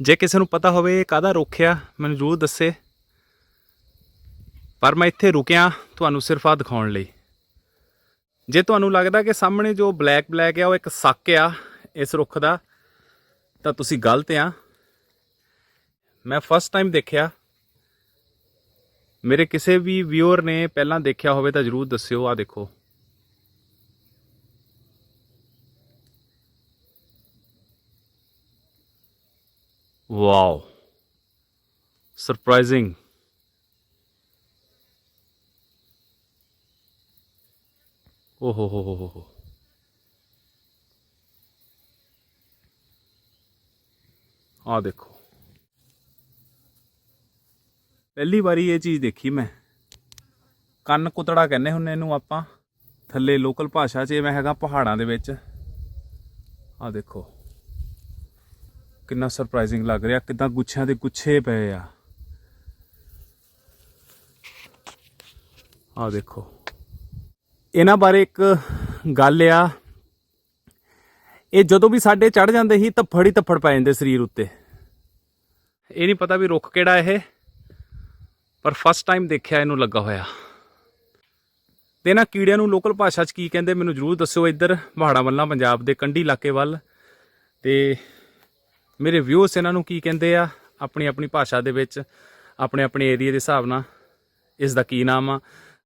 ਜੇ ਕਿਸੇ ਨੂੰ ਪਤਾ ਹੋਵੇ ਇਹ ਕਾਹਦਾ ਰੁੱਖ ਆ, ਮੈਨੂੰ ਜ਼ਰੂਰ ਦੱਸੇ। ਪਰ ਮੈਂ ਇੱਥੇ ਰੁਕਿਆ ਤੁਹਾਨੂੰ ਸਿਰਫ ਆ ਦਿਖਾਉਣ ਲਈ। ਜੇ ਤੁਹਾਨੂੰ ਲੱਗਦਾ ਕਿ ਸਾਹਮਣੇ ਜੋ ਬਲੈਕ ਬਲੈਕ ਆ, ਉਹ ਇੱਕ ਸੱਕ ਆ ਇਸ ਰੁੱਖ ਦਾ, ਤਾਂ ਤੁਸੀਂ ਗਲਤ ਆ। ਮੈਂ ਫਸਟ ਟਾਈਮ ਦੇਖਿਆ। ਮੇਰੇ ਕਿਸੇ ਵੀ ਵਿਊਅਰ ਨੇ ਪਹਿਲਾਂ ਦੇਖਿਆ ਹੋਵੇ ਤਾਂ ਜਰੂਰ ਦੱਸਿਓ ਆ ਦੇਖੋ। ਵਾਓ ਸਰਪ੍ਰਾਈਜ਼ਿੰਗ ਓ ਹੋ ਹੋ ਹੋ ਹੋ ਹੋ ਆ ਦੇਖੋ ਪਹਿਲੀ ਵਾਰੀ ਇਹ ਚੀਜ਼ ਦੇਖੀ ਮੈਂ ਕੰਨ ਕੁਤੜਾ ਕਹਿੰਦੇ ਹੁੰਨੇ ਇਹਨੂੰ ਆਪਾਂ ਥੱਲੇ ਲੋਕਲ ਭਾਸ਼ਾ 'ਚ ਇਹ ਮੈਂ ਹੈਗਾ ਪਹਾੜਾਂ ਦੇ ਵਿੱਚ ਆ ਦੇਖੋ ਕਿੰਨਾ ਸਰਪ੍ਰਾਈਜ਼ਿੰਗ ਲੱਗ ਰਿਹਾ, ਕਿਦਾਂ ਗੁੱਛਿਆਂ ਦੇ ਗੁੱਛੇ ਪਏ ਆ। ਆ ਦੇਖੋ। ਇਹਨਾਂ ਬਾਰੇ ਇੱਕ ਗੱਲ ਆ। ਇਹ ਜਦੋਂ ਵੀ ਸਾਡੇ ਚੜ ਜਾਂਦੇ ਸੀ, ਧੱਫੜ ਹੀ ਧੱਫੜ ਪੈ ਜਾਂਦੇ ਸਰੀਰ ਉੱਤੇ। ਇਹ ਨਹੀਂ ਪਤਾ ਵੀ ਰੁੱਖ ਕਿਹੜਾ ਇਹ, ਪਰ ਫਸਟ ਟਾਈਮ ਦੇਖਿਆ ਇਹਨੂੰ ਲੱਗਾ ਹੋਇਆ। ਤੇ ਇਹਨਾਂ ਕੀੜਿਆਂ ਨੂੰ ਲੋਕਲ ਭਾਸ਼ਾ 'ਚ ਕੀ ਕਹਿੰਦੇ, ਮੈਨੂੰ ਜਰੂਰ ਦੱਸਿਓ ਇੱਧਰ ਪਹਾੜਾਂ ਵੱਲਾਂ ਪੰਜਾਬ ਦੇ ਕੰਢੀ ਇਲਾਕੇ ਵੱਲ। ਤੇ ਮੇਰੇ ਵਿਊਸ ਇਹਨਾਂ ਨੂੰ ਕੀ ਕਹਿੰਦੇ ਆ? ਆਪਣੀ ਆਪਣੀ ਭਾਸ਼ਾ ਦੇ ਵਿੱਚ, ਆਪਣੇ ਆਪਣੇ ਏਰੀਆ ਦੇ ਹਿਸਾਬ ਨਾਲ, ਇਸ ਦਾ ਕੀ ਨਾਮ ਆ?